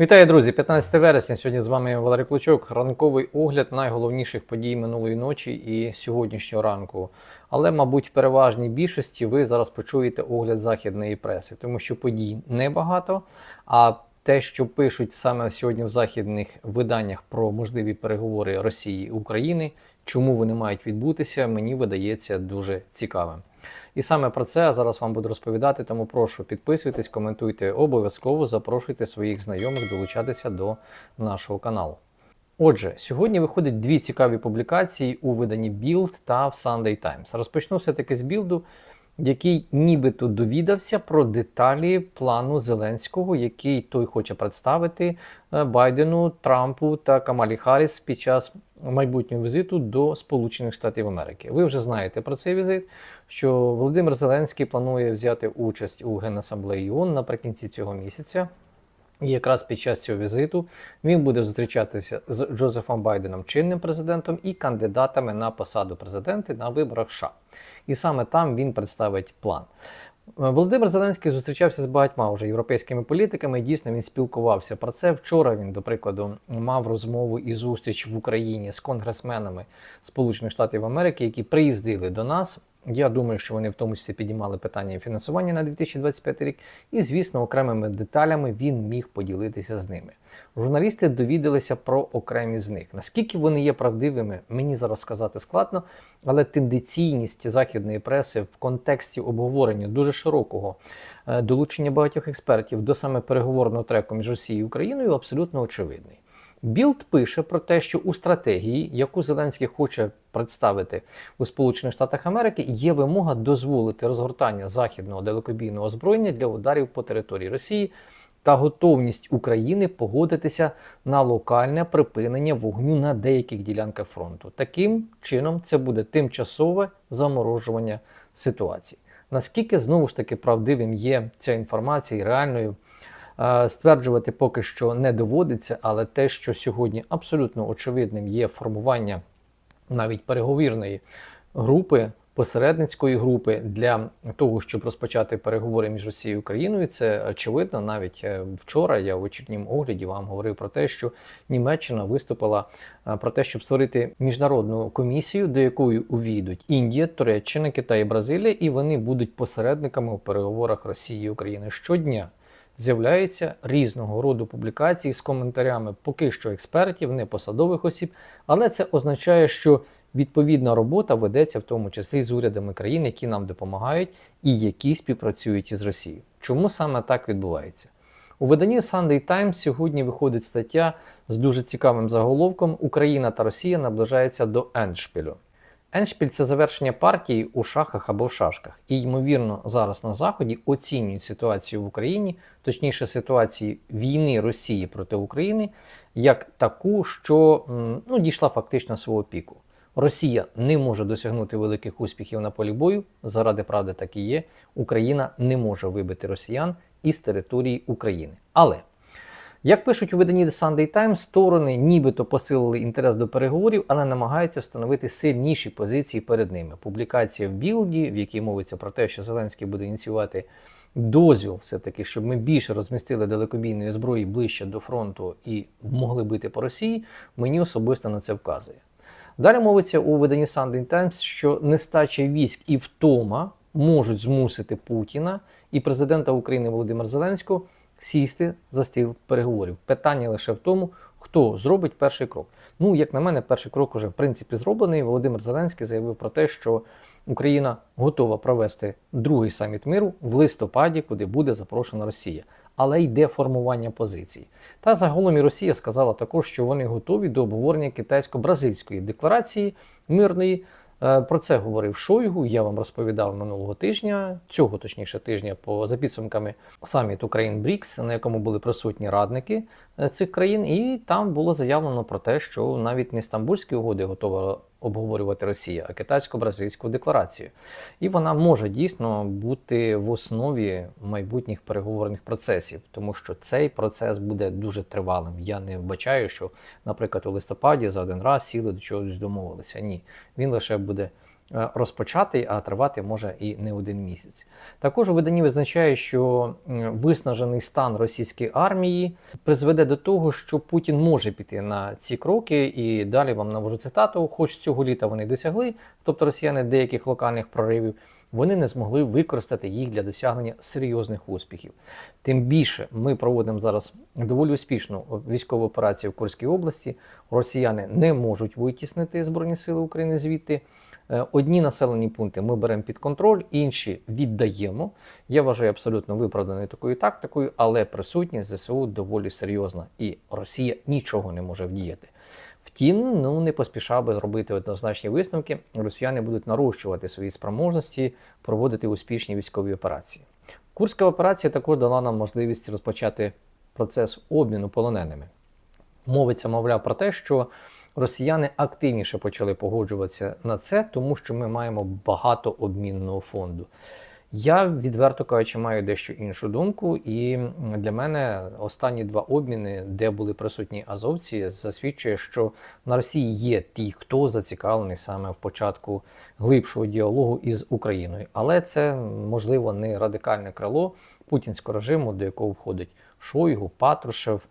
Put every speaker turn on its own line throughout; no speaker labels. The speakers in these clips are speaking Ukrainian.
Вітаю, друзі! 15 вересня. Сьогодні з вами Валерій Клочок. Ранковий огляд найголовніших подій минулої ночі і сьогоднішнього ранку. Але, мабуть, в переважній більшості ви зараз почуєте огляд західної преси, тому що подій небагато. А те, що пишуть саме сьогодні в західних виданнях про можливі переговори Росії і України, чому вони мають відбутися, мені видається дуже цікавим. І саме про це я зараз вам буду розповідати. Тому прошу підписуйтесь, коментуйте обов'язково, запрошуйте своїх знайомих долучатися до нашого каналу. Отже, сьогодні виходять дві цікаві публікації у виданні Build та в Sunday Times. Розпочну все-таки з білду, який нібито довідався про деталі плану Зеленського, який той хоче представити е, Байдену, Трампу та Камалі Харріс під час майбутнього візиту до Сполучених Штатів Америки. Ви вже знаєте про цей візит, що Володимир Зеленський планує взяти участь у Генасамблеї ООН наприкінці цього місяця. І якраз під час цього візиту він буде зустрічатися з Джозефом Байденом, чинним президентом, і кандидатами на посаду президента на виборах США. І саме там він представить план. Володимир Зеленський зустрічався з багатьма вже європейськими політиками. Дійсно, він спілкувався про це. Вчора він, до прикладу, мав розмову і зустріч в Україні з конгресменами Сполучених Штатів Америки, які приїздили до нас. Я думаю, що вони в тому числі підіймали питання фінансування на 2025 рік, і, звісно, окремими деталями він міг поділитися з ними. Журналісти довідалися про окремі з них. Наскільки вони є правдивими, мені зараз сказати складно, але тенденційність західної преси в контексті обговорення дуже широкого е, долучення багатьох експертів до саме переговорного треку між Росією і Україною абсолютно очевидний. Білд пише про те, що у стратегії, яку Зеленський хоче представити у Сполучених Штатах Америки, є вимога дозволити розгортання західного далекобійного озброєння для ударів по території Росії та готовність України погодитися на локальне припинення вогню на деяких ділянках фронту. Таким чином, це буде тимчасове заморожування ситуації. Наскільки знову ж таки правдивим є ця інформація і реальною? Стверджувати поки що не доводиться, але те, що сьогодні абсолютно очевидним є формування навіть переговірної групи, посередницької групи для того, щоб розпочати переговори між Росією і Україною, це очевидно. Навіть е, вчора я в вечірньому огляді вам говорив про те, що Німеччина виступила про те, щоб створити міжнародну комісію, до якої увійдуть Індія, Туреччина, Китай Бразилія, і вони будуть посередниками у переговорах Росії і України щодня з'являються різного роду публікації з коментарями поки що експертів, не посадових осіб, але це означає, що відповідна робота ведеться в тому числі з урядами країн, які нам допомагають і які співпрацюють із Росією. Чому саме так відбувається? У виданні Sunday Times сьогодні виходить стаття з дуже цікавим заголовком Україна та Росія наближаються до Ендшпілю. Еншпіль це завершення партії у шахах або в шашках. І, ймовірно, зараз на Заході оцінюють ситуацію в Україні, точніше, ситуації війни Росії проти України, як таку, що ну, дійшла фактично свого піку. Росія не може досягнути великих успіхів на полі бою, заради правди так і є. Україна не може вибити росіян із території України. Але як пишуть у виданні The Sunday Times, сторони нібито посилили інтерес до переговорів, але намагаються встановити сильніші позиції перед ними. Публікація в білді, в якій мовиться про те, що Зеленський буде ініціювати дозвіл, все-таки, щоб ми більше розмістили далекобійної зброї ближче до фронту і могли бити по Росії, мені особисто на це вказує. Далі мовиться у виданні Sunday Times, що нестача військ і втома можуть змусити Путіна і президента України Володимира Зеленського сісти за стіл переговорів. Питання лише в тому, хто зробить перший крок. Ну, як на мене, перший крок уже в принципі зроблений. Володимир Зеленський заявив про те, що Україна готова провести другий саміт миру в листопаді, куди буде запрошена Росія. Але йде формування позицій. Та загалом і Росія сказала також, що вони готові до обговорення китайсько-бразильської декларації мирної. Е, про це говорив Шойгу. Я вам розповідав минулого тижня, цього точніше тижня, по за підсумками саміту країн Брікс, на якому були присутні радники е, цих країн, і там було заявлено про те, що навіть не Стамбульські угоди готова обговорювати Росія, а китайсько-бразильську декларацію. І вона може дійсно бути в основі майбутніх переговорних процесів, тому що цей процес буде дуже тривалим. Я не вбачаю, що, наприклад, у листопаді за один раз сіли до чогось домовилися. Ні, він лише буде розпочатий, а тривати може і не один місяць. Також у виданні визначає, що виснажений стан російської армії призведе до того, що Путін може піти на ці кроки, і далі вам навожу цитату: хоч цього літа вони досягли, тобто росіяни деяких локальних проривів. Вони не змогли використати їх для досягнення серйозних успіхів. Тим більше ми проводимо зараз доволі успішну військову операцію в Курській області. Росіяни не можуть витіснити Збройні Сили України звідти. Е, Одні населені пункти ми беремо під контроль, інші віддаємо. Я вважаю абсолютно виправданою такою тактикою, але присутність ЗСУ доволі серйозна, і Росія нічого не може вдіяти. Втім, ну не поспішав би зробити однозначні висновки. Росіяни будуть нарощувати свої спроможності проводити успішні військові операції. Курська операція також дала нам можливість розпочати процес обміну полоненими. Мовиться, мовляв, про те, що росіяни активніше почали погоджуватися на це, тому що ми маємо багато обмінного фонду. Я відверто кажучи, маю дещо іншу думку, і для мене останні два обміни, де були присутні азовці, засвідчує, що на Росії є ті, хто зацікавлений саме в початку глибшого діалогу із Україною. Але це можливо не радикальне крило путінського режиму, до якого входить Шойгу, Патрушев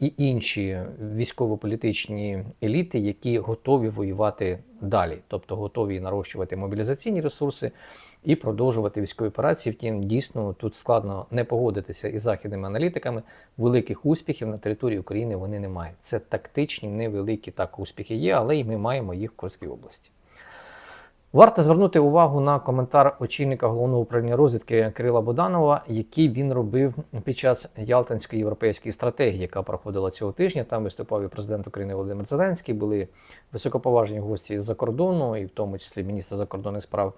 і інші військово-політичні еліти, які готові воювати далі, тобто готові нарощувати мобілізаційні ресурси і продовжувати військові операції. Втім, дійсно тут складно не погодитися із західними аналітиками. Великих успіхів на території України вони не мають. Це тактичні, невеликі так успіхи є, але і ми маємо їх в Курській області. Варто звернути увагу на коментар очільника головного управління розвідки Кирила Боданова, який він робив під час Ялтинської європейської стратегії, яка проходила цього тижня. Там виступав і президент України Володимир Зеленський, були високоповажні гості з-за кордону, і в тому числі міністр закордонних справ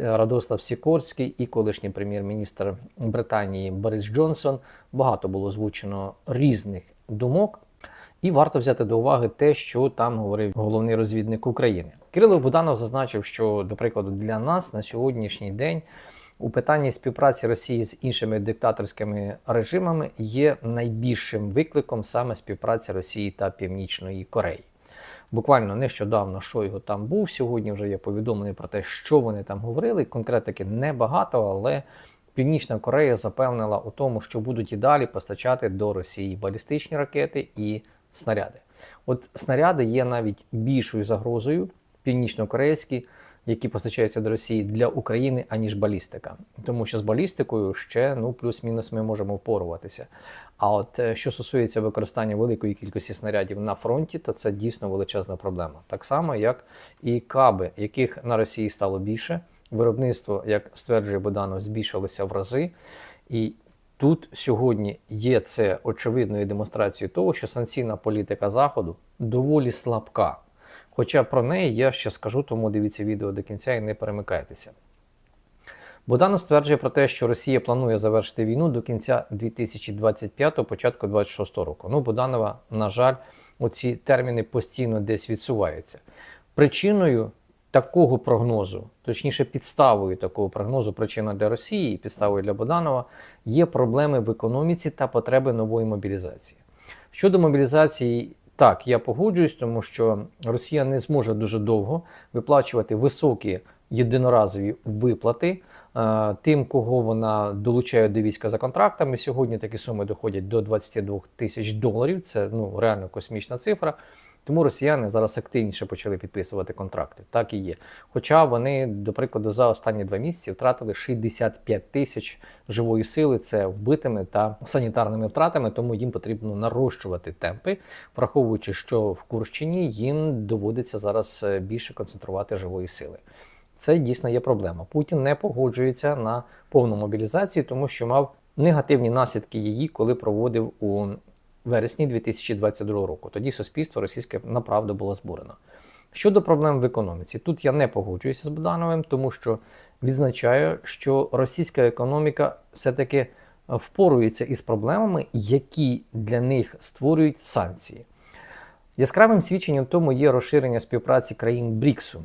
Радослав Сікорський і колишній прем'єр-міністр Британії Борис Джонсон. Багато було озвучено різних думок. І варто взяти до уваги те, що там говорив головний розвідник України. Кирило Буданов зазначив, що, до прикладу, для нас на сьогоднішній день у питанні співпраці Росії з іншими диктаторськими режимами є найбільшим викликом саме співпраця Росії та Північної Кореї. Буквально нещодавно Шойгу там був. Сьогодні вже є повідомлення про те, що вони там говорили. Конкретики небагато, але Північна Корея запевнила у тому, що будуть і далі постачати до Росії балістичні ракети і снаряди. От снаряди є навіть більшою загрозою північно-корейські, які постачаються до Росії для України, аніж балістика. Тому що з балістикою ще ну плюс-мінус ми можемо впоруватися. А от е, що стосується використання великої кількості снарядів на фронті, то це дійсно величезна проблема. Так само, як і каби, яких на Росії стало більше. Виробництво, як стверджує Боданов, збільшилося в рази. І тут сьогодні є це очевидною демонстрацією того, що санкційна політика Заходу доволі слабка. Хоча про неї я ще скажу, тому дивіться відео до кінця і не перемикайтеся. Боданов стверджує про те, що Росія планує завершити війну до кінця 2025-го, початку 2026 року. Ну, Боданова, на жаль, оці терміни постійно десь відсуваються. Причиною такого прогнозу, точніше, підставою такого прогнозу, причина для Росії і підставою для Боданова, є проблеми в економіці та потреби нової мобілізації. Щодо мобілізації, так, я погоджуюсь, тому що Росія не зможе дуже довго виплачувати високі єдиноразові виплати е, тим, кого вона долучає до війська за контрактами. Сьогодні такі суми доходять до 22 тисяч доларів. Це ну реально космічна цифра. Тому росіяни зараз активніше почали підписувати контракти. Так і є. Хоча вони, до прикладу, за останні два місяці втратили 65 тисяч живої сили, це вбитими та санітарними втратами, тому їм потрібно нарощувати темпи, враховуючи, що в Курщині їм доводиться зараз е, більше концентрувати живої сили. Це дійсно є проблема. Путін не погоджується на повну мобілізацію, тому що мав негативні наслідки її, коли проводив у вересні 2022 року. Тоді суспільство російське направду було збурено. Щодо проблем в економіці, тут я не погоджуюся з Будановим, тому що відзначаю, що російська економіка все-таки впорується із проблемами, які для них створюють санкції. Яскравим свідченням тому є розширення співпраці країн Бріксу.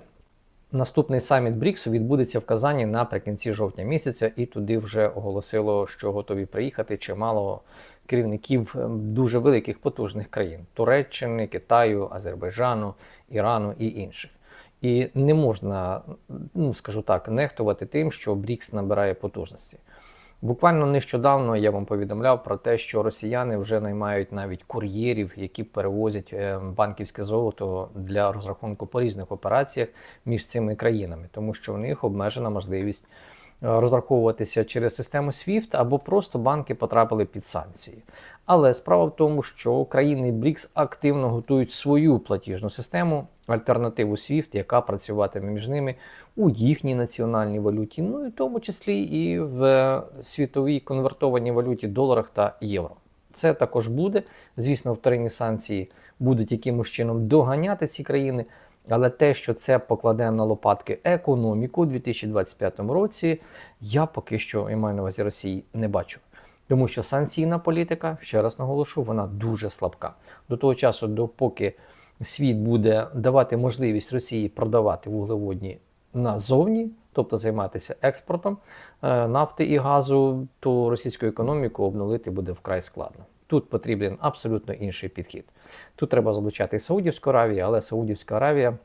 Наступний саміт Бріксу відбудеться в Казані наприкінці жовтня місяця, і туди вже оголосило, що готові приїхати чимало керівників дуже великих потужних країн Туреччини, Китаю, Азербайджану, Ірану і інших. І не можна, ну скажу так, нехтувати тим, що БРІКС набирає потужності. Буквально нещодавно я вам повідомляв про те, що росіяни вже наймають навіть кур'єрів, які перевозять е, банківське золото для розрахунку по різних операціях між цими країнами, тому що в них обмежена можливість е, розраховуватися через систему SWIFT або просто банки потрапили під санкції. Але справа в тому, що країни БРІКС активно готують свою платіжну систему, альтернативу SWIFT, яка працюватиме між ними у їхній національній валюті, ну і в тому числі і в світовій конвертованій валюті доларах та євро. Це також буде. Звісно, вторинні санкції будуть якимось чином доганяти ці країни. Але те, що це покладе на лопатки економіку у 2025 році, я поки що я маю на увазі Росії не бачу. Тому що санкційна політика, ще раз наголошу, вона дуже слабка. До того часу, допоки світ буде давати можливість Росії продавати вуглеводні назовні, тобто займатися експортом е, нафти і газу, то російську економіку обновити буде вкрай складно. Тут потрібен абсолютно інший підхід. Тут треба залучати Саудівську Аравію, але Саудівська Аравія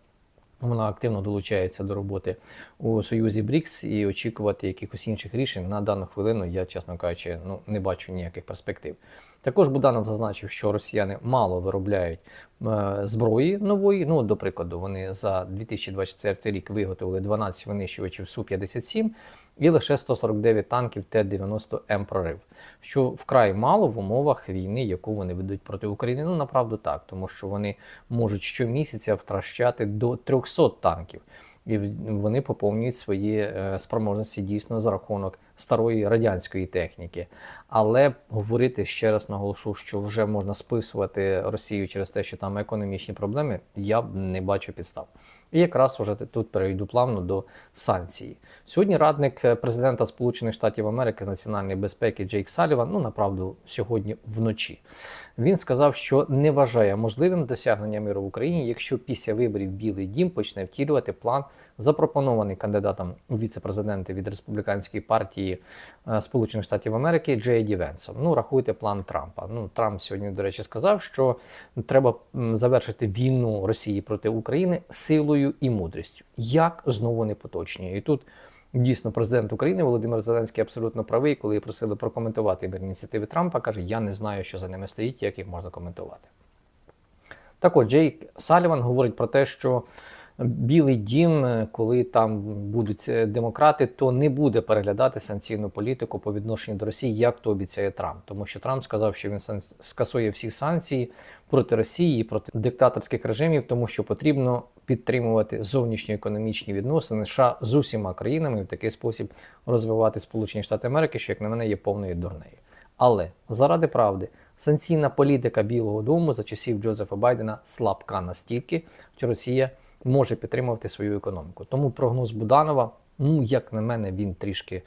вона активно долучається до роботи у Союзі БРІКС і очікувати якихось інших рішень на дану хвилину, я, чесно кажучи, ну не бачу ніяких перспектив. Також Буданов зазначив, що росіяни мало виробляють е, зброї нової. Ну, до прикладу, вони за 2024 рік виготовили 12 винищувачів Су-57 і лише 149 танків Т-90М прорив, що вкрай мало в умовах війни, яку вони ведуть проти України. Ну направду так, тому що вони можуть щомісяця втрачати до 300 танків. І вони поповнюють свої е, спроможності дійсно за рахунок старої радянської техніки. Але говорити ще раз наголошу, що вже можна списувати Росію через те, що там економічні проблеми, я не бачу підстав. І якраз вже тут перейду плавно до санкцій. Сьогодні радник е, президента Сполучених Штатів Америки з національної безпеки Джейк Саліван, ну направду сьогодні вночі, він сказав, що не вважає можливим досягнення миру в Україні, якщо після виборів Білий Дім почне втілювати план, запропонований кандидатом у віце-президенти від республіканської партії е, Сполучених Штатів Америки Джей Ді Венсом. Ну, рахуйте план Трампа. Ну, Трамп сьогодні, до речі, сказав, що треба завершити війну Росії проти України силою і мудрістю. Як знову не поточнює. І тут дійсно президент України Володимир Зеленський абсолютно правий, коли просили прокоментувати ініціативи Трампа, каже: Я не знаю, що за ними стоїть, як їх можна коментувати. Так от Джейк Саліван говорить про те, що Білий дім, коли там будуть е, демократи, то не буде переглядати санкційну політику по відношенню до Росії, як то обіцяє Трамп. Тому що Трамп сказав, що він скасує всі санкції проти Росії, проти диктаторських режимів, тому що потрібно підтримувати зовнішньоекономічні відносини США з усіма країнами і в такий спосіб розвивати Сполучені Штати Америки, що як на мене є повною дурнею. Але заради правди. Санкційна політика Білого Дому за часів Джозефа Байдена слабка настільки, що Росія може підтримувати свою економіку. Тому прогноз Буданова, ну як на мене, він трішки.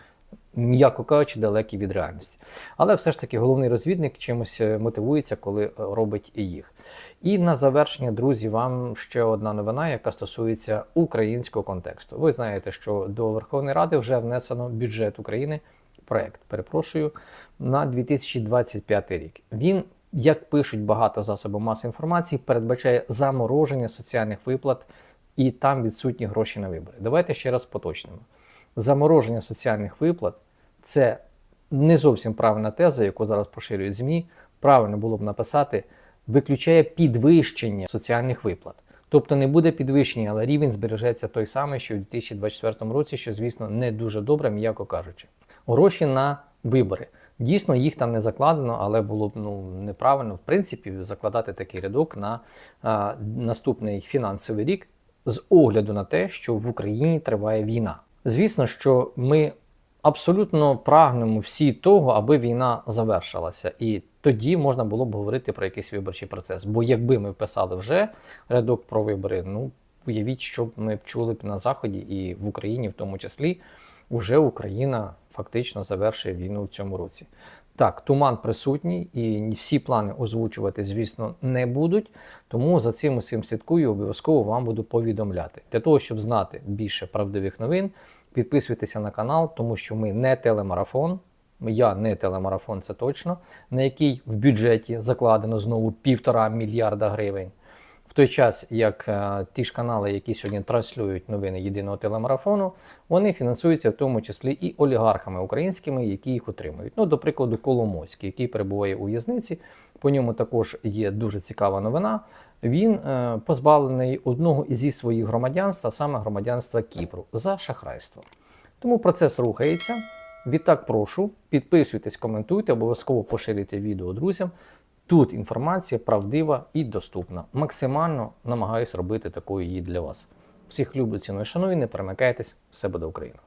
М'яко кажучи, далекий від реальності. Але все ж таки головний розвідник чимось е, мотивується, коли е, робить і їх. І на завершення, друзі, вам ще одна новина, яка стосується українського контексту. Ви знаєте, що до Верховної Ради вже внесено бюджет України, проект, перепрошую, на 2025 рік. Він, як пишуть багато засобів масової інформації, передбачає замороження соціальних виплат і там відсутні гроші на вибори. Давайте ще раз поточнимо. Замороження соціальних виплат це не зовсім правильна теза, яку зараз поширюють ЗМІ. Правильно було б написати, виключає підвищення соціальних виплат. Тобто не буде підвищення, але рівень збережеться той самий, що у 2024 році, що, звісно, не дуже добре, м'яко кажучи. Гроші на вибори. Дійсно, їх там не закладено, але було б ну, неправильно, в принципі, закладати такий рядок на а, наступний фінансовий рік з огляду на те, що в Україні триває війна. Звісно, що ми абсолютно прагнемо всі того, аби війна завершилася, і тоді можна було б говорити про якийсь виборчий процес. Бо якби ми писали вже рядок про вибори, ну уявіть, що б ми чули б на заході і в Україні, в тому числі, вже Україна фактично завершує війну в цьому році. Так, туман присутній, і всі плани озвучувати, звісно, не будуть. Тому за цим усім слідкую, обов'язково вам буду повідомляти. Для того, щоб знати більше правдивих новин, підписуйтеся на канал, тому що ми не телемарафон. Я не телемарафон, це точно, на який в бюджеті закладено знову півтора мільярда гривень той час, як е, ті ж канали, які сьогодні транслюють новини єдиного телемарафону, вони фінансуються в тому числі і олігархами українськими, які їх отримують. Ну, до прикладу, Коломойський, який перебуває у в'язниці. По ньому також є дуже цікава новина. Він е, позбавлений одного із своїх громадянств, саме громадянства Кіпру, за шахрайство. Тому процес рухається. Відтак прошу, підписуйтесь, коментуйте, обов'язково поширюйте відео друзям. Тут інформація правдива і доступна. Максимально намагаюсь робити такою її для вас. Всіх люблю, ціную, шаную, не перемикайтесь, все буде Україна!